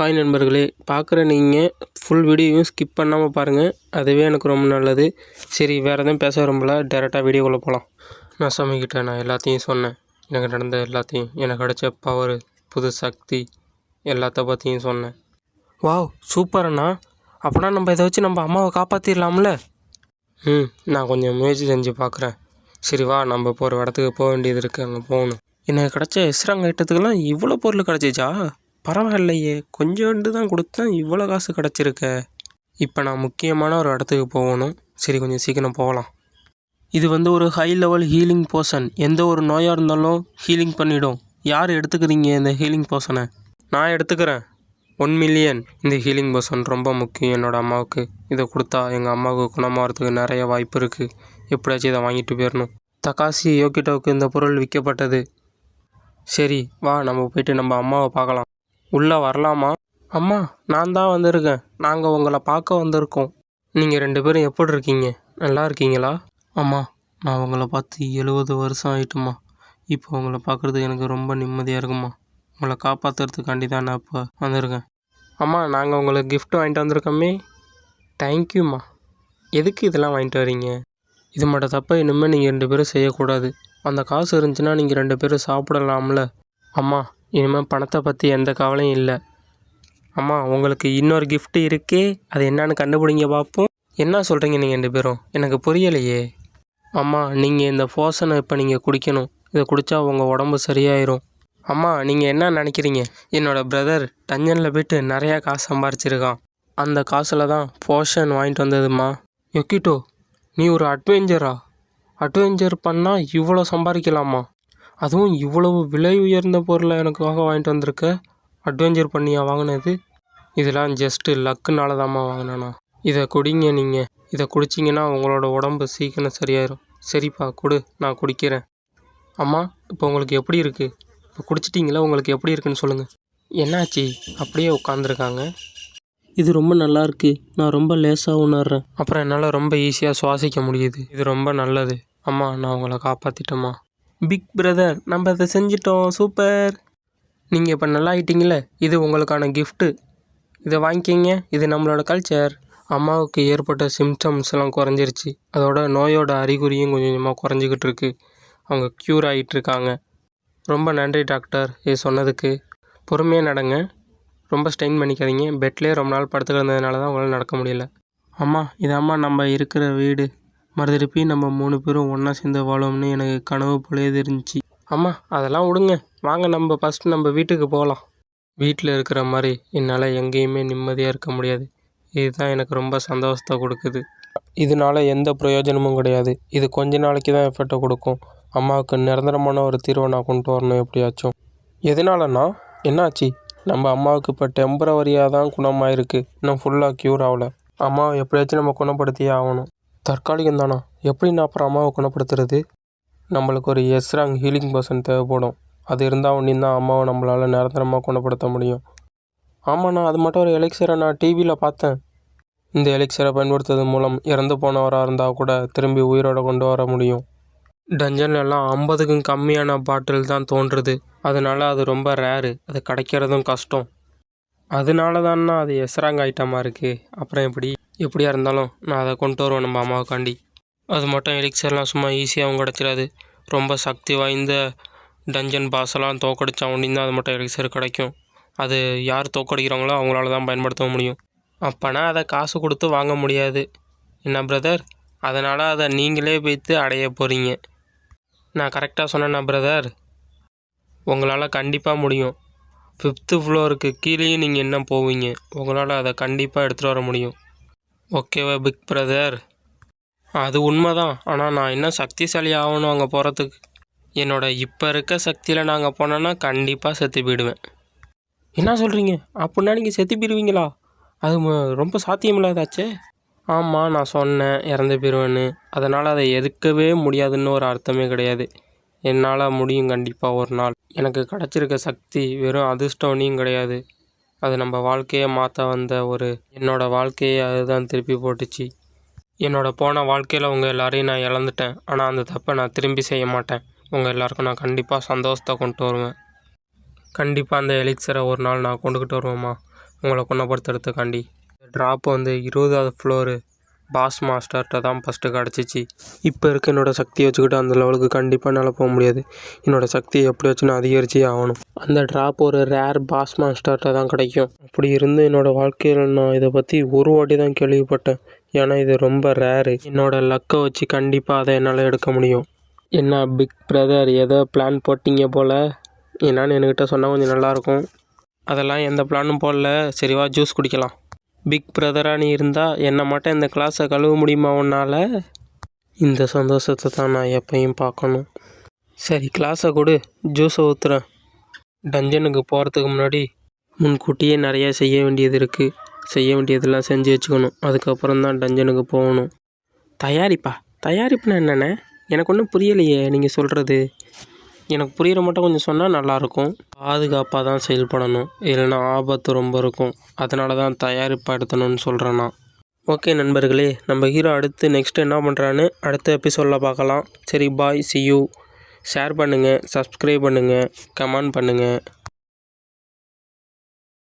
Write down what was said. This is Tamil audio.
ஹாய் நண்பர்களே பார்க்குற நீங்கள் ஃபுல் வீடியோவும் ஸ்கிப் பண்ணாமல் பாருங்கள் அதுவே எனக்கு ரொம்ப நல்லது. சரி வேறு எதுவும் பேச விரும்பல. டேரெக்டாக வீடியோக்குள்ளே போகலாம் நான் சமைக்கிட்டேன். நான் எல்லாத்தையும் சொன்னேன். எனக்கு நடந்த எல்லாத்தையும் எனக்கு கிடைச்ச பவர் புது சக்தி எல்லாத்த பற்றியும் சொன்னேன். வாவ் சூப்பர் அண்ணா. அப்படின்னா நம்ம இதை வச்சு நம்ம அம்மாவை காப்பாற்றிடலாம்ல ம் நான் கொஞ்சம் முயற்சி செஞ்சு பார்க்குறேன். சரி வா நம்ம இப்போ ஒரு இடத்துக்கு போக வேண்டியது இருக்குது அங்கே போகணும். எனக்கு கிடச்ச எஸ்ராங் ஐட்டத்துக்கெல்லாம் இவ்வளோ பொருள் கிடச்சிச்சா? பரவாயில்லையே கொஞ்சோண்டு தான் கொடுத்தேன் இவ்வளோ காசு கிடச்சிருக்க. இப்போ நான் முக்கியமான ஒரு இடத்துக்கு போகணும். சரி கொஞ்சம் சீக்கிரம் போகலாம். இது வந்து ஒரு ஹை லெவல் ஹீலிங் போர்ஷன் எந்த ஒரு நோயாக இருந்தாலும் ஹீலிங் பண்ணிவிடும் யார் எடுத்துக்கிறீங்க இந்த ஹீலிங் போர்ஷனை நான் எடுத்துக்கிறேன். ஒன் மில்லியன் இந்த ஹீலிங் போர்ஷன் ரொம்ப முக்கியம் என்னோடய அம்மாவுக்கு. இதை கொடுத்தா எங்கள் அம்மாவுக்கு குணமாகறதுக்கு நிறைய வாய்ப்பு இருக்குது எப்படியாச்சும் இதை வாங்கிட்டு போயிடணும். தக்காசி யோகிட்டோவுக்கு இந்த பொருள் விற்கப்பட்டது. சரி வா நம்ம போயிட்டு நம்ம அம்மாவை பார்க்கலாம். உள்ளே வரலாமா? அம்மா நான் தான் வந்திருக்கேன். நாங்கள் உங்களை பார்க்க வந்திருக்கோம். நீங்கள் ரெண்டு பேரும் எப்படி இருக்கீங்க? நல்லா இருக்கீங்களா? அம்மா நான் உங்களை பார்த்து எழுபது வருஷம் ஆயிட்டுமா இப்போ உங்களை பார்க்குறது எனக்கு ரொம்ப நிம்மதியாக இருக்குமா உங்களை காப்பாற்றுறதுக்காண்டி தான் நான் இப்போ வந்திருக்கேன். அம்மா நாங்கள் உங்களுக்கு கிஃப்ட் வாங்கிட்டு வந்திருக்கோமே. தேங்க்யூம்மா எதுக்கு இதெல்லாம் வாங்கிட்டு வரீங்க? இது மட்டும் தப்ப இனிமேல் நீங்கள் ரெண்டு பேரும் செய்யக்கூடாது. அந்த காசு இருந்துச்சுன்னா நீங்கள் ரெண்டு பேரும் சாப்பிடலாம்ல. அம்மா இனிமேல் பணத்தை பற்றி எந்த கவலையும் இல்லை. அம்மா உங்களுக்கு இன்னொரு கிஃப்ட்டு இருக்கே. அது என்னன்னு கண்டுபிடிங்க பார்ப்போம் என்ன சொல்கிறீங்க நீங்கள் ரெண்டு பேரும்? எனக்கு புரியலையே. அம்மா நீங்கள் இந்த போஷனை இப்போ நீங்கள் குடிக்கணும். இதை குடித்தா உங்கள் உடம்பு சரியாயிரும். அம்மா நீங்கள் என்ன நினைக்கிறீங்க? என்னோடய பிரதர் டஞ்சனில் போயிட்டு நிறையா காசு சம்பாரிச்சிருக்கான். அந்த காசில் தான் போஷன் வாங்கிட்டு வந்ததும்மா. யொக்கிட்டோ நீ ஒரு அட்வென்ச்சரா அட்வென்ச்சர் பண்ணால் இவ்வளோ சம்பாதிக்கலாமா? அதுவும் இவ்வளவு விலை உயர்ந்த பொருளை எனக்காக வாங்கிட்டு வந்திருக்க? அட்வென்ச்சர் பண்ணியா வாங்கினது? இதெல்லாம் ஜஸ்ட்டு லக்குனால தாம்மா வாங்கினேண்ணா இதை குடிங்க நீங்கள் இதை குடிச்சிங்கன்னா உங்களோட உடம்பு சீக்கிரம் சரியாயிடும் சரிப்பா கொடு. நான் குடிக்கிறேன். அம்மா இப்போ உங்களுக்கு எப்படி இருக்குது இப்போ குடிச்சிட்டிங்களா? உங்களுக்கு எப்படி இருக்குன்னு சொல்லுங்கள் என்னாச்சு? அப்படியே உட்காந்துருக்காங்க இது ரொம்ப நல்லா இருக்கு. நான் ரொம்ப லேசாக உணர்றேன். அப்புறம் என்னால் ரொம்ப ஈஸியாக சுவாசிக்க முடியுது. இது ரொம்ப நல்லது. அம்மா நான் உங்களை காப்பாற்றிட்டேம்மா பிக் பிரதர் நம்ம இதை செஞ்சிட்டோம். சூப்பர் நீங்கள் இப்போ நல்லா ஆயிட்டீங்களே இது உங்களுக்கான கிஃப்ட்டு இதை வாங்கிக்கிங்க. இது நம்மளோட கல்ச்சர் அம்மாவுக்கு ஏற்பட்ட சிம்டம்ஸ்லாம் குறைஞ்சிருச்சு. அதோட நோயோட அறிகுறியும் கொஞ்சம் கொஞ்சமாக குறைஞ்சிக்கிட்டு இருக்கு. அவங்க க்யூர் ஆகிட்டுருக்காங்க ரொம்ப நன்றி டாக்டர் இது சொன்னதுக்கு பொறுமையாக நடங்க. ரொம்ப ஸ்ட்ரெயின் பண்ணிக்காதீங்க. பெட்லேயே ரொம்ப நாள் படுத்து கிடந்ததுனால தான் உங்களால் நடக்க முடியல. அம்மா இதாம்மா நம்ம இருக்கிற வீடு. மறுதிருப்பி நம்ம மூணு பேரும் ஒன்றா சேர்ந்து வாழோம்னு எனக்கு கனவு போலயே தெரிஞ்சிச்சு. அம்மா அதெல்லாம் விடுங்க. வாங்க நம்ம ஃபஸ்ட் நம்ம வீட்டுக்கு போகலாம். வீட்டில் இருக்கிற மாதிரி என்னால் எங்கேயுமே நிம்மதியாக இருக்க முடியாது. இதுதான் எனக்கு ரொம்ப சந்தோஷத்தை கொடுக்குது. இதனால எந்த பிரயோஜனமும் கிடையாது. இது கொஞ்ச நாளைக்கு தான் எஃபெக்டை கொடுக்கும். அம்மாவுக்கு நிரந்தரமான ஒரு தீர்வை நான் கொண்டு வரணும் எப்படியாச்சும். எதனாலன்னா என்னாச்சு? நம்ம அம்மாவுக்கு இப்போ டெம்பரவரியாக தான் குணமாயிருக்கு. இன்னும் ஃபுல்லாக க்யூர் ஆகலை. அம்மாவை எப்படியாச்சும் நம்ம குணப்படுத்தியே ஆகணும். தற்காலிகம் தானா எப்படி நான் அப்புறம் அம்மாவை குணப்படுத்துறது? நம்மளுக்கு ஒரு எஸ்ராங் ஹீலிங் பர்சன் தேவைப்படும். அது இருந்தால் ஒன்றும் தான் அம்மாவை நம்மளால் நிரந்தரமாக குணப்படுத்த முடியும். ஆமாண்ணா அது மட்டும் ஒரு எலெக்சரை நான் டிவியில் பார்த்தேன். இந்த எலெக்சரை பயன்படுத்துவதன் மூலம் இறந்து போனவராக இருந்தால் கூட திரும்பி உயிரோட கொண்டு வர முடியும். டஞ்சன்லலாம் ஐம்பதுக்கும் கம்மியான பாட்டில் தான் தோன்றுது. அதனால அது ரொம்ப ரேரு அது கிடைக்கிறதும் கஷ்டம். அதனால தான்ண்ணா அது எஸ்ராங் ஐட்டமாக இருக்குது அப்புறம் எப்படி? எப்படியா இருந்தாலும் நான் அதை கொண்டு வருவேன் நம்ம அம்மாவுக்காண்டி. அது மட்டும் எலிக்சர்லாம் சும்மா ஈஸியாகவும் கிடச்சிடாது. ரொம்ப சக்தி வாய்ந்த டஞ்சன் பாஸெல்லாம் தோக்கடிச்சா ஒன்றியும் தான் அது மட்டும் எலிக்சர் கிடைக்கும். அது யார் தோக்கடிக்கிறாங்களோ அவங்களால தான் பயன்படுத்த முடியும். அப்போனா அதை காசு கொடுத்து வாங்க முடியாது. என்ன பிரதர் அதனால் அதை நீங்களே வைத்து அடைய போகிறீங்க நான் கரெக்டாக சொன்னேன்னா பிரதர் உங்களால் கண்டிப்பாக முடியும். ஃபிஃப்த்து ஃப்ளோருக்கு கீழேயும் நீங்கள் என்ன போவீங்க? உங்களால் அதை கண்டிப்பாக எடுத்துகிட்டு வர முடியும். ஓகேவா பிக் பிரதர் அது உண்மைதான். ஆனால் நான் இன்னும் சக்திசாலி ஆகணும் அங்கே போகிறதுக்கு என்னோட இப்போ இருக்க சக்தியில் நாங்கள் போனோன்னா கண்டிப்பாக செத்து போயிடுவேன். என்ன சொல்கிறீங்க அப்படின்னா நீங்கள் செத்து போயிடுவீங்களா அது ரொம்ப சாத்தியமில்லாதாச்சே. ஆமாம் நான் சொன்னேன் இறந்து போயிடுவேன்னு அதனால் அதை எதுக்கவே முடியாதுன்னு ஒரு அர்த்தமே கிடையாது. என்னால் முடியும் கண்டிப்பாக ஒரு நாள். எனக்கு கிடச்சிருக்க சக்தி வெறும் அதிர்ஷ்டம்னியும் கிடையாது. அது நம்ம வாழ்க்கையை மாற்ற வந்த ஒரு என்னோட வாழ்க்கையை அதுதான் திருப்பி போட்டுச்சு. என்னோட போன வாழ்க்கையில் உங்கள் எல்லாரையும் நான் இழந்துட்டேன். ஆனால் அந்த தப்பை நான் திரும்பி செய்ய மாட்டேன். உங்கள் எல்லாருக்கும் நான் கண்டிப்பாக சந்தோஷத்தை கொண்டு வருவேன். கண்டிப்பாக அந்த எலிக்சரை ஒரு நாள் நான் கொண்டுக்கிட்டு வருவேம்மா உங்களை குணப்படுத்துறதுக்காண்டி. ட்ராப் வந்து இருபதாவது ஃப்ளோரு பாஸ் மாஸ்டர்கிட்ட தான் ஃபஸ்ட்டு கிடச்சிச்சு. இப்போ இருக்க என்னோடய சக்தியை வச்சுக்கிட்டு அந்த லெவலுக்கு கண்டிப்பாக என்னால் போக முடியாது. என்னோடய சக்தியை எப்படியாச்சும் நான் அதிகரிச்சே ஆகணும். அந்த ட்ராப் ஒரு ரேர் பாஸ் மாஸ்டர்கிட்ட தான் கிடைக்கும். அப்படி இருந்து என்னோடய வாழ்க்கையில் நான் இதை பற்றி ஒரு வாட்டி தான் கேள்விப்பட்டேன். ஏன்னா இது ரொம்ப ரேரு என்னோடய லக்கை வச்சு கண்டிப்பாக அதை என்னால் எடுக்க முடியும். என்ன பிக் பிரதர் ஏதோ பிளான் போட்டிங்க போல்? என்னான்னு என்கிட்ட சொன்னால் கொஞ்சம் நல்லாயிருக்கும் அதெல்லாம் எந்த பிளானும் போடல. சரிவா ஜூஸ் குடிக்கலாம். பிக் பிரதராக நீ இருந்தால் என்னை மட்டும் இந்த கிளாஸை கழுவ முடியுமா உன்னால்? இந்த சந்தோஷத்தை தான் நான் எப்பயும் பார்க்கணும். சரி கிளாஸை கொடு. ஜூஸை ஊற்றுறேன் டஞ்சனுக்கு போகிறதுக்கு முன்னாடி முன்கூட்டியே நிறைய செய்ய வேண்டியது இருக்குது செய்ய வேண்டியதெல்லாம் செஞ்சு வச்சுக்கணும். அதுக்கப்புறம் தான் டஞ்சனுக்கு போகணும். தயாரிப்பா. தயாரிப்புனா என்னென்ன? எனக்கு ஒன்றும் புரியலையே நீங்கள் சொல்கிறது எனக்கு புரிகிற மட்டும் கொஞ்சம் சொன்னால் நல்லாயிருக்கும் பாதுகாப்பாக தான் செயல்படணும். இல்லைன்னா ஆபத்து ரொம்ப இருக்கும். அதனால தான் தயாரிப்படுத்தணும்னு சொல்கிறேன் நான் ஓகே நண்பர்களே நம்ம ஹீரோ அடுத்து நெக்ஸ்ட் என்ன பண்ணுறான்னு அடுத்த எபிசோடில் பார்க்கலாம். சரி பாய் சி யூ ஷேர் பண்ணுங்கள் சப்ஸ்கிரைப் பண்ணுங்கள் கமெண்ட் பண்ணுங்கள்